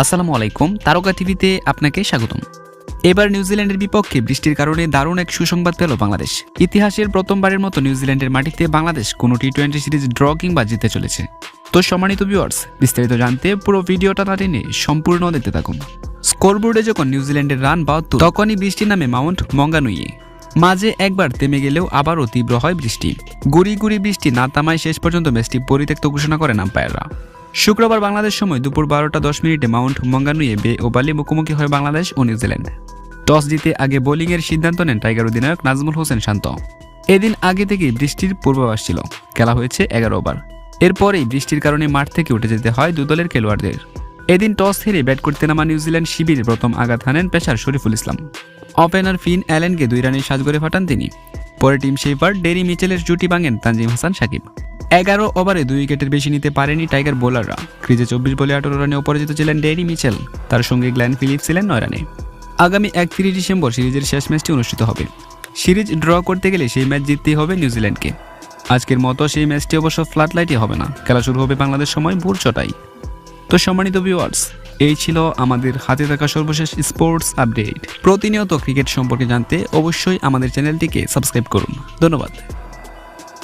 আসসালামু আলাইকুম, তারকা টিভিতে আপনাকে স্বাগতম। এবার নিউজিল্যান্ডের বিপক্ষে বৃষ্টির কারণে দারুণ এক সুসংবাদ পেল বাংলাদেশ। ইতিহাসের প্রথমবারের মতো নিউজিল্যান্ডের মাটিতে বাংলাদেশ কোনো টি টোয়েন্টি সিরিজ ড্র কিংবা জিতে চলেছে। তো সম্মানিত ভিউয়ার্স বিস্তারিত জানতে পুরো ভিডিওটা না টেনে সম্পূর্ণ দেখতে থাকুন। স্কোরবোর্ডে যখন নিউজিল্যান্ডের রান বাহাত্তর, তখনই বৃষ্টি নামে মাউন্ট মঙ্গানুইয়ে। মাঝে একবার থেমে গেলেও আবারও তীব্র হয় বৃষ্টি। গুড়ি গুড়ি বৃষ্টি না থামায় শেষ পর্যন্ত ম্যাচটি পরিত্যক্ত ঘোষণা করেন আম্পায়াররা শুক্রবার বাংলাদেশ সময় দুপুর বারোটা দশ মিনিটে মাউন্ট মঙ্গানুয়ে বে ওবালি মুখোমুখি হয় বাংলাদেশ ও নিউজিল্যান্ড। টস জিতে আগে বোলিংয়ের সিদ্ধান্ত নেন টাইগার অধিনায়ক নাজমুল হোসেন শান্ত। এদিন আগে থেকেই বৃষ্টির পূর্বাভাস ছিল। খেলা হয়েছে এগারো ওভার। এরপরেই বৃষ্টির কারণে মাঠ থেকে উঠে যেতে হয় দু দলের খেলোয়াড়দের। এদিন টস হেরে ব্যাট করতে নামা নিউজিল্যান্ড শিবিরে প্রথম আঘাত হানেন পেশার শরীফুল ইসলাম। ওপেনার ফিন অ্যালেনকে দুই রানের সাজ করে ফাটান তিনি। পরে টিম শেফার ডেরি মিচেলের জুটি ভাঙেন তানজিম হাসান, সাকিব। এগারো ওভারে দুই উইকেটের বেশি নিতে পারেনি টাইগার বোলাররা। ক্রিজে চব্বিশ বলে আঠারো রানে অপরাজিত ছিলেন ডেরি মিচেল। তার সঙ্গে গ্ল্যান ফিলিপস ছিলেন নয় রানে। আগামী একত্রিশ ডিসেম্বর সিরিজের শেষ ম্যাচটি অনুষ্ঠিত হবে। সিরিজ ড্র করতে গেলে সেই ম্যাচ জিততেই হবে নিউজিল্যান্ডকে। আজকের মতো সেই ম্যাচটি অবশ্য ফ্ল্যাট লাইটে হবে না। খেলা শুরু হবে বাংলাদেশ সময় ভোর ছটায়। তো সম্মানিত ভিউয়ার্স এই ছিল আমাদের হাতে থাকা সর্বশেষ স্পোর্টস আপডেট প্রতিনিয়ত ক্রিকেট সম্পর্কে জানতে অবশ্যই আমাদের চ্যানেলটিকে সাবস্ক্রাইব করুন। ধন্যবাদ।